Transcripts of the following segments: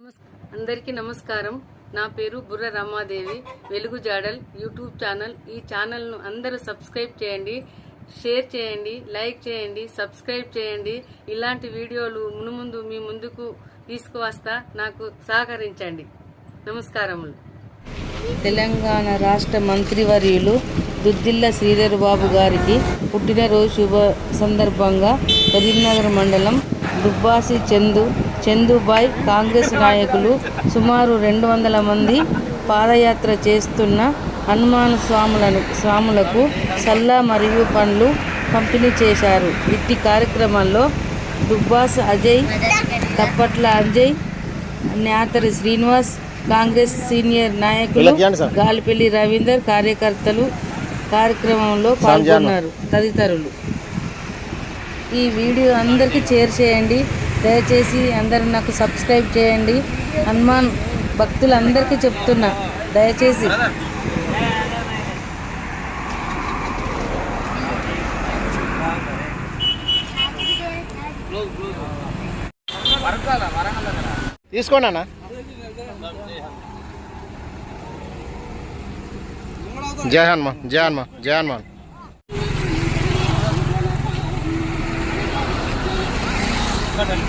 నమస్- అందరికీ నమస్కారం. నా పేరు బుర్ర రమాదేవి. వెలుగు జాడల్ యూట్యూబ్ ఛానల్. ఈ ఛానల్ను అందరూ సబ్స్క్రైబ్ చేయండి షేర్ చేయండి లైక్ చేయండి సబ్స్క్రైబ్ చేయండి. ఇలాంటి వీడియోలు మునుముందు మీ ముందుకు తీసుకువస్తా నాకు సహకరించండి. నమస్కారములు. తెలంగాణ రాష్ట్ర మంత్రివర్యులు దుద్దిల్ల శ్రీధర్ బాబు గారికి పుట్టినరోజు శుభ సందర్భంగా కరీంనగర్ మండలం దుబ్బాసి చందు చందుబాయ్ కాంగ్రెస్ నాయకులు సుమారు రెండు వందల మంది పాదయాత్ర చేస్తున్న హనుమాన్ స్వాములను స్వాములకు సల్లా మరియు పండ్లు పంపిణీ చేశారు. ఇట్టి కార్యక్రమంలో దుబ్బాస్ అజయ్ తప్పట్ల అజయ్ న్యాతరి శ్రీనివాస్ కాంగ్రెస్ సీనియర్ నాయకులు గాలిపల్లి రవీందర్ కార్యకర్తలు కార్యక్రమంలో పాల్గొన్నారు తదితరులు. ఈ వీడియో అందరికీ షేర్ చేయండి. దయచేసి అందరూ నాకు సబ్స్క్రైబ్ చేయండి. హనుమాన్ భక్తులందరికీ చెప్తున్నా దయచేసి. తీసుకోండి అన్న. జయ హనుమాన్ జయ హనుమాన్ జయ హనుమాన్.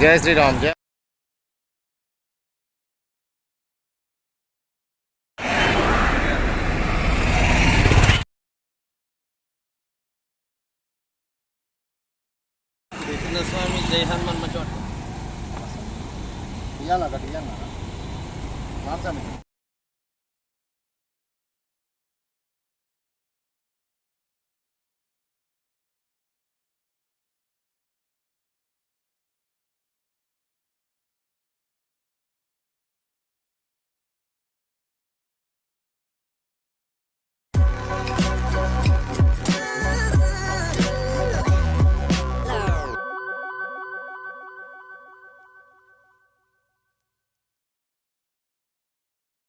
जय श्री राम जय। स्वामी जय हनुमान मचोट ना कटिया ना। माता